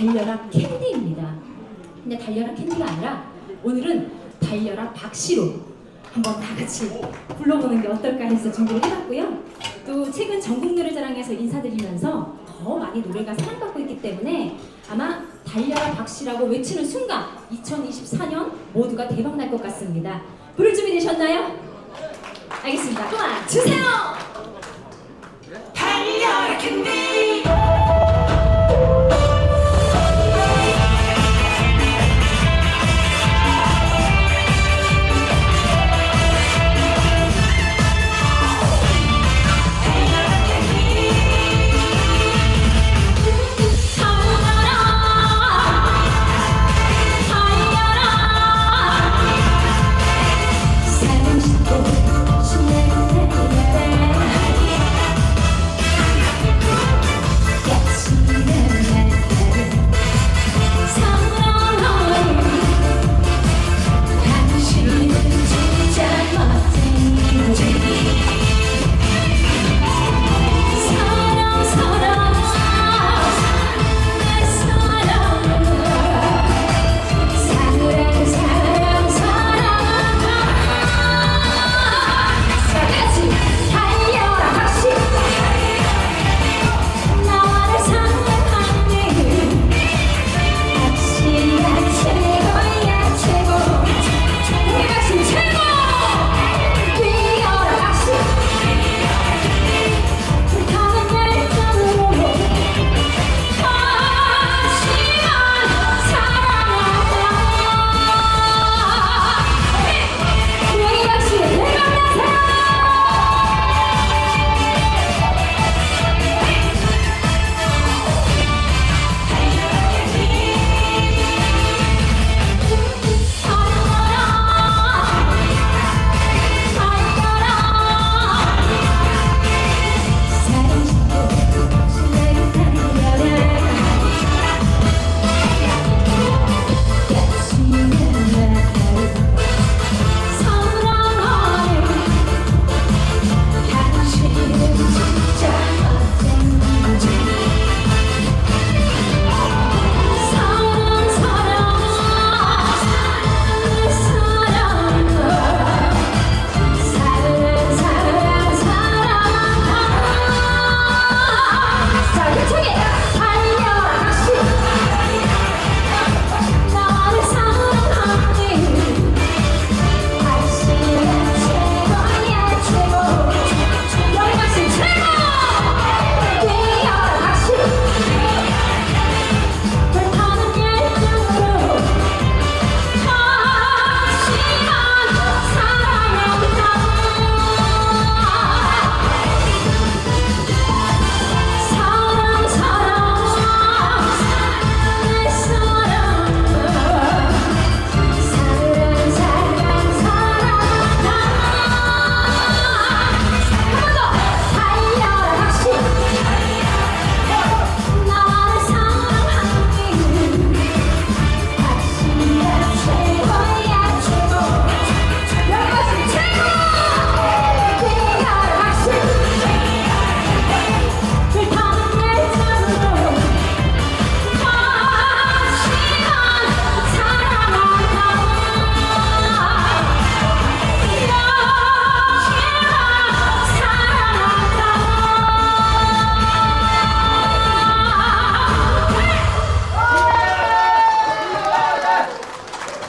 달려라 캔디입니다. 근데 달려라 캔디가 아니라 오늘은 달려라 박씨로 한번 다 같이 불러보는 게 어떨까 해서 준비를 해봤고요. 또 최근 전국 노래자랑에서 인사드리면서 더 많이 노래가 사랑받고 있기 때문에 아마 달려라 박씨라고 외치는 순간 2024년 모두가 대박 날 것 같습니다. 부를 준비 되셨나요? 알겠습니다. 그만 주세요. 달려라 캔디